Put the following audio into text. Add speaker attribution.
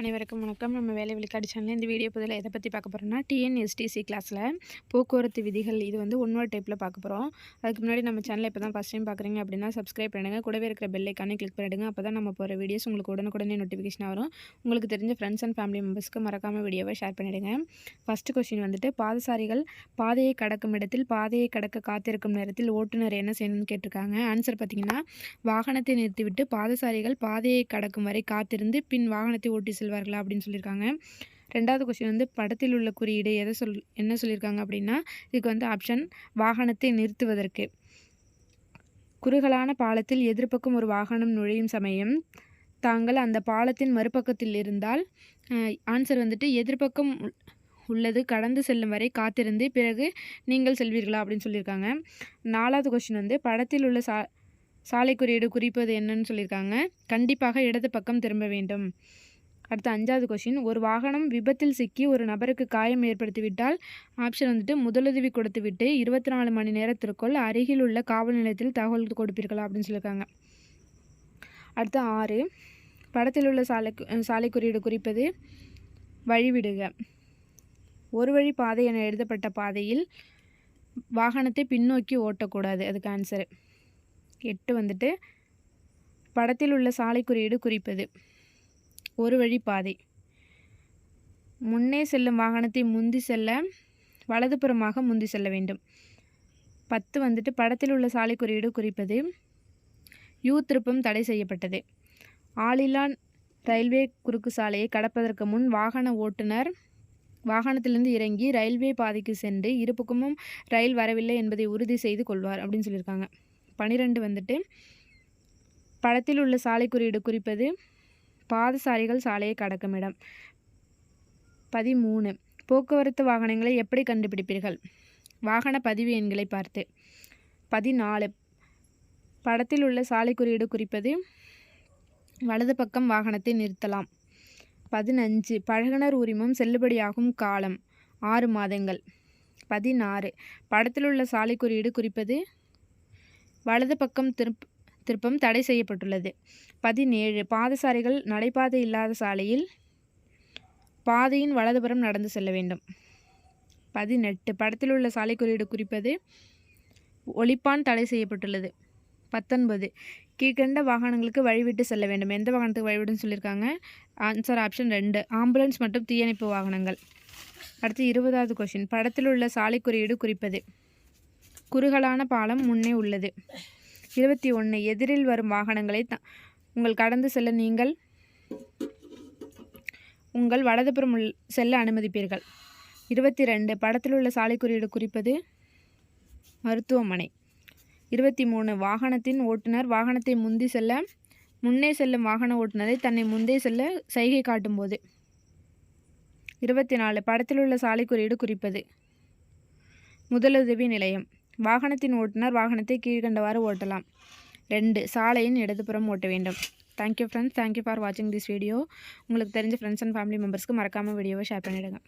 Speaker 1: அனைவருக்கும் வணக்கம். நம்ம வேலை விழுக்காடு சேனலில் இந்த வீடியோ பதில் எதை பற்றி பார்க்க போகிறோம்னா டிஎன்எஸ்டிசி கிளாஸில் போக்குவரத்து விதிகள் இது வந்து ஒன்னொரு டைப்பில் பார்க்க போகிறோம் அதுக்கு முன்னாடி நம்ம சேனலை இப்போ தான் ஃபஸ்ட் டைம் பார்க்குறீங்க அப்படின்னா சப்ஸ்கிரைப் பண்ணிடுங்க. கூடவே இருக்கிற பெல்லைக்கானே கிளிக் பண்ணிடுங்க. அப்போ தான் நம்ம போகிற வீடியோஸ் உங்களுக்கு உடனுக்குடனே நோட்டிஃபிகேஷன் வரும். உங்களுக்கு தெரிஞ்ச ஃப்ரெண்ட்ஸ் அண்ட் ஃபேமிலி மெம்பர்ஸ்க்கு மறக்காமல் வீடியோவை ஷேர் பண்ணிவிடுங்க ஃபஸ்ட்டு கொஸ்டின் வந்துட்டு பாதசாரிகள் பாதையை கடக்கும் இடத்தில் பாதையை கடக்க காத்திருக்கும் நேரத்தில் ஓட்டுநர் என்ன செய்யணும்னு கேட்டிருக்காங்க. ஆன்சர் பார்த்தீங்கன்னா வாகனத்தை நிறுத்திவிட்டு பாதசாரிகள் பாதையை கடக்கும் வரை காத்திருந்து பின் வாகனத்தை ஓட்டி செல்வார்களா அப்படின்னு சொல்லியிருக்காங்க. ரெண்டாவது கொஸ்டின் வந்து படத்தில் உள்ள குறியீடு எதை சொல் என்ன சொல்லியிருக்காங்க அப்படின்னா இதுக்கு வந்து ஆப்ஷன் வாகனத்தை நிறுத்துவதற்கு. குறுகலான பாலத்தில் எதிர்ப்பக்கம் ஒரு வாகனம் நுழையும் சமயம் தாங்கள் அந்த பாலத்தின் மறுபக்கத்தில் இருந்தால் ஆன்சர் வந்துட்டு எதிர்ப்பக்கம் உள்- உள்ளது கடந்து செல்லும் வரை காத்திருந்து பிறகு நீங்கள் செல்வீர்களா அப்படின்னு சொல்லியிருக்காங்க. நாலாவது கொஸ்டின் வந்து படத்தில் உள்ள சா சாலை குறியீடு குறிப்பது என்னன்னு சொல்லியிருக்காங்க. கண்டிப்பாக இடது பக்கம் திரும்ப வேண்டும். அடுத்த அஞ்சாவது கொஷின் ஒரு வாகனம் விபத்தில் சிக்கி ஒரு நபருக்கு காயம் ஏற்படுத்திவிட்டால் ஆப்ஷன் வந்துட்டு முதலுதவி கொடுத்துவிட்டு இருபத்தி நாலு மணி நேரத்திற்குள் அருகில் உள்ள காவல் நிலையத்தில் தகவல் கொடுப்பீர்களா அப்படின்னு சொல்லியிருக்காங்க. அடுத்த ஆறு. படத்தில் உள்ள சாலை சாலை குறியீடு குறிப்பது வழிவிடுக. ஒரு வழி பாதை என எழுதப்பட்ட பாதையில் வாகனத்தை பின்னோக்கி ஓட்டக்கூடாது. அதுக்கு ஆன்சரு எட்டு வந்துட்டு படத்தில் உள்ள சாலை குறியீடு குறிப்பது ஒரு வழி பாதை. முன்னே செல்லும் வாகனத்தை முந்தி செல்ல வலதுபுறமாக முந்தி செல்ல வேண்டும். பத்து வந்துட்டு படத்தில் உள்ள சாலை குறியீடு குறிப்பது யூ திருப்பம் தடை செய்யப்பட்டது. ஆளில்லா ரயில்வே குறுக்கு சாலையை கடப்பதற்கு முன் வாகன ஓட்டுநர் வாகனத்திலிருந்து இறங்கி ரயில்வே பாதைக்கு சென்று இருபக்கமும் ரயில் வரவில்லை என்பதை உறுதி செய்து கொள்வார் அப்படின்னு சொல்லியிருக்காங்க. பனிரெண்டு வந்துட்டு படத்தில் உள்ள சாலை குறியீடு குறிப்பது பாதசாரிகள் சாலையை கடக்கும் இடம். பதிமூணு. போக்குவரத்து வாகனங்களை எப்படி கண்டுபிடிப்பீர்கள்? வாகன பதிவு எண்களை பார்த்து. பதினாலு. படத்தில் உள்ள சாலை குறியீடு குறிப்பது வலது பக்கம் வாகனத்தை நிறுத்தலாம். பதினஞ்சு. பழகுனர் உரிமம் செல்லுபடியாகும் காலம் ஆறு மாதங்கள். பதினாறு. படத்தில் உள்ள சாலை குறியீடு குறிப்பது வலது பக்கம் திருப் திருப்பம் தடை செய்யப்பட்டுள்ளது. பதினேழு. பாதசாரிகள் நடைபாதை இல்லாத சாலையில் பாதையின் வலதுபுறம் நடந்து செல்ல வேண்டும். பதினெட்டு. படத்தில் உள்ள சாலை குறியீடு குறிப்பது ஒளிப்பான் தடை செய்யப்பட்டுள்ளது. பத்தொன்பது. கீழ்கண்ட வாகனங்களுக்கு வழிவிட்டு செல்ல வேண்டும். எந்த வாகனத்துக்கு வழிவிடுன்னு சொல்லியிருக்காங்க? ஆன்சர் ஆப்ஷன் ரெண்டு. ஆம்புலன்ஸ் மற்றும் தீயணைப்பு வாகனங்கள். அடுத்து இருபதாவது கொஷின் படத்தில் உள்ள சாலை குறியீடு குறிப்பது. குறுகலான பாலம் முன்னே உள்ளது. இருபத்தி ஒன்று எதிரில் வரும் வாகனங்களை த உங்கள் கடந்து செல்ல நீங்கள் உங்கள் வலதுபுறம் செல்ல அனுமதிப்பீர்கள். இருபத்தி ரெண்டு படத்தில் உள்ள சாலை குறியீடு குறிப்பது மருத்துவமனை. இருபத்தி மூணு வாகனத்தின் ஓட்டுநர் வாகனத்தை முந்தி செல்ல முன்னே செல்லும் வாகன ஓட்டுநரை தன்னை முந்தே செல்ல சைகை காட்டும்போது. இருபத்தி நாலு படத்தில் உள்ள சாலை குறியீடு குறிப்பது முதலுதவி நிலையம். வாகனத்தின் ஓட்டுநர் வாகனத்தை கீழ்கண்டவாறு ஓட்டலாம். ரெண்டு சாலையின் இடதுபுறம் ஓட்ட வேண்டும். Thank you friends thank you for வாட்சிங் திஸ் வீடியோ உங்களுக்கு தெரிஞ்ச ஃப்ரெண்ட்ஸ் அண்ட் ஃபேமிலி மெம்பர்ஸ்க்கு மறக்காமல் வீடியோவை ஷேர் பண்ணிவிடுங்க